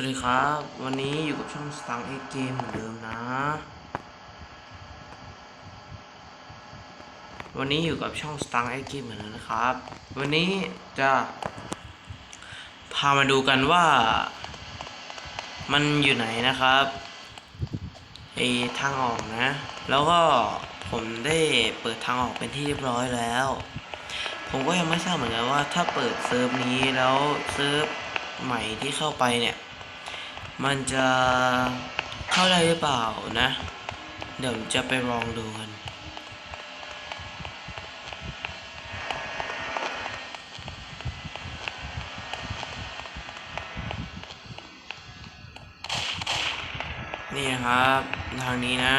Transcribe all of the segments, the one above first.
วัสดีครับ วันนี้อยู่กับช่องสต a ร์เอเกมเหมือนเดิมนะ วันนี้อยู่กับช่องสต a ร์เอเกมเหมือนเดิมนะครับ วันนี้จะพามาดูกันว่า มันอยู่ไหนนะครับไอทางออกนะ แล้วก็ผมได้เปิดทางออกเป็นที่เรียบร้อยแล้ว ผมก็ยังไม่ทราบเหมือนกันว่าถ้าเปิดเซิร์ฟนี้แล้วเซิร์ฟใหม่ที่เข้าไปเนี่ย มันจะเข้าได้หรือเปล่านะ เดี๋ยวจะไปลองดูกันนี่ครับ ทางนี้นะ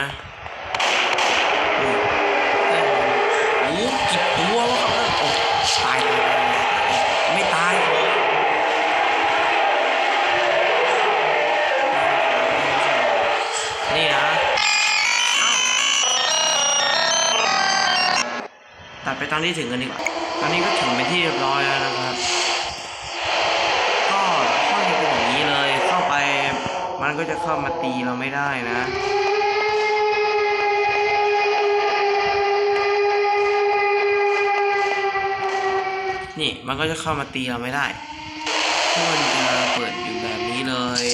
ไปตอนที่ถึงกันดีกว่า ตอนนี้ก็ถึงเป็นที่เรียบร้อยแล้วนะครับ ก็ห้องจะเป็นอย่างนี้เลย เข้าไป มันก็จะเข้ามาตีเราไม่ได้นะนี่มันก็จะเข้ามาตีเราไม่ได้เพรามันจะเปิดอยู่แบบนี้เลย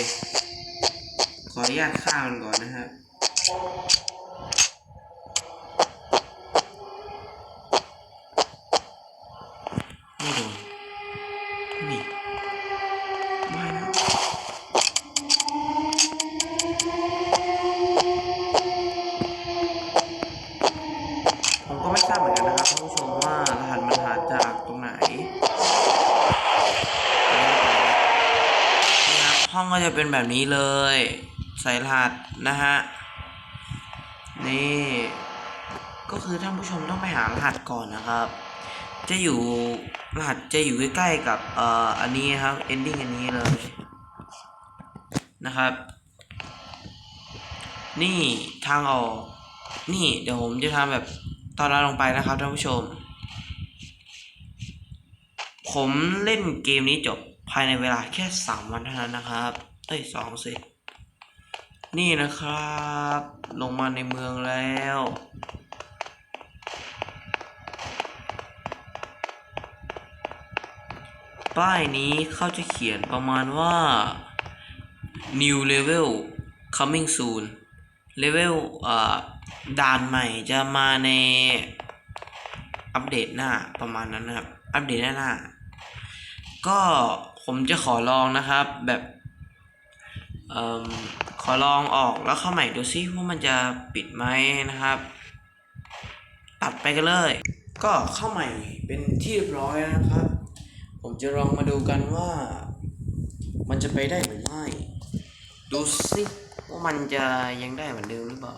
ขออนุญาตฆ่ามันก่อนนะครับ ไม่โดนนี่ไม่นะผมก็ไม่ทราบเหมือนกันนะครับท่านผู้ชมว่ารหัสมันหาจากตรงไหนนี่ครับห้องก็จะเป็นแบบนี้เลย ใส่รหัสนะฮะ นี่ ก็คือท่านผู้ชมต้องไปหารหัสก่อนนะครับ จะอยู่รหัสจะอยู่ใกล้ๆกับเอ่ออันนี้ครับ ending อันนี้เลยนะครับ นี่ทางออก นี่เดี๋ยวผมจะทำแบบตอนเราลงไปนะครับท่านผู้ชม ผมเล่นเกมนี้จบภายในเวลาแค่สามวันเท่านั้นนะครับเอ้ยสองสินี่นะครับ ลงมาในเมืองแล้ว ป้ายนี้เขาจะเขียนประมาณว่า new level coming soon level อ่าด่านใหม่จะมาในอัปเดตหน้าประมาณนั้นนะครับ อัปเดตหน้าหน้า ก็ผมจะขอลองนะครับแบบออขอลองออกแล้วเข้าใหม่ดูซิว่ามันจะปิดไหมนะครับ ตัดไปกันเลย ก็เข้าใหม่เป็นที่เรียบร้อยนะครับ ผมจะลองมาดูกันว่า มันจะไปได้หรือไม่ ดูสิว่ามันจะยังได้เหมือนเดิมหรือเปล่า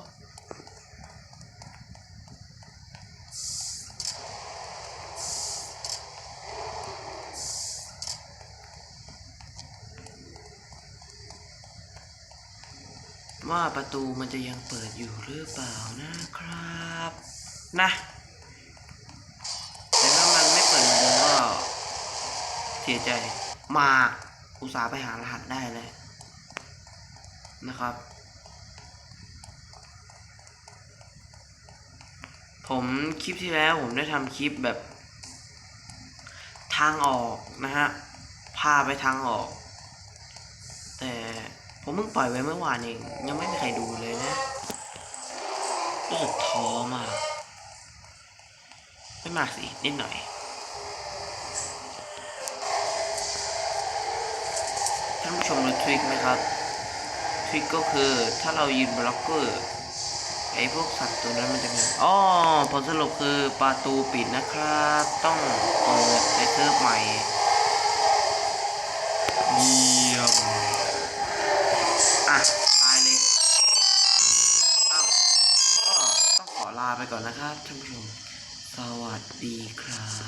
ว่าประตูมันจะยังเปิดอยู่หรือเปล่านะครับ นะแต่ถ้ามันไม่เปิดเหมือนเดิมก็เสียใจมากอุตส่าห์ไปหารหัสได้เลยนะครับ ผมคลิปที่แล้วผมได้ทำคลิปแบบ ทางออกนะฮะพาไปทางออก แต่ผมเพิ่งปล่อยไว้เมื่อวานเองยังไม่มีใครดูเลยนะรู้สึกท้อมากไม่มากสินิดหน่อยานผู้ชมรู้ทริคไหมครับทริคก็คือถ้าเรายืนบล็อกเกอร์ไอ้พวกสัตว์ตัวนั้นมันจะมีอ๋อผลสรุปคือประตูปิดนะครับ ต้องเปิดในเซิร์ฟใหม่เยี่ยมอะ ตายเลยอ้าวก็ต้องขอลาไปก่อนนะครับท่านผู้ชม สวัสดีครับ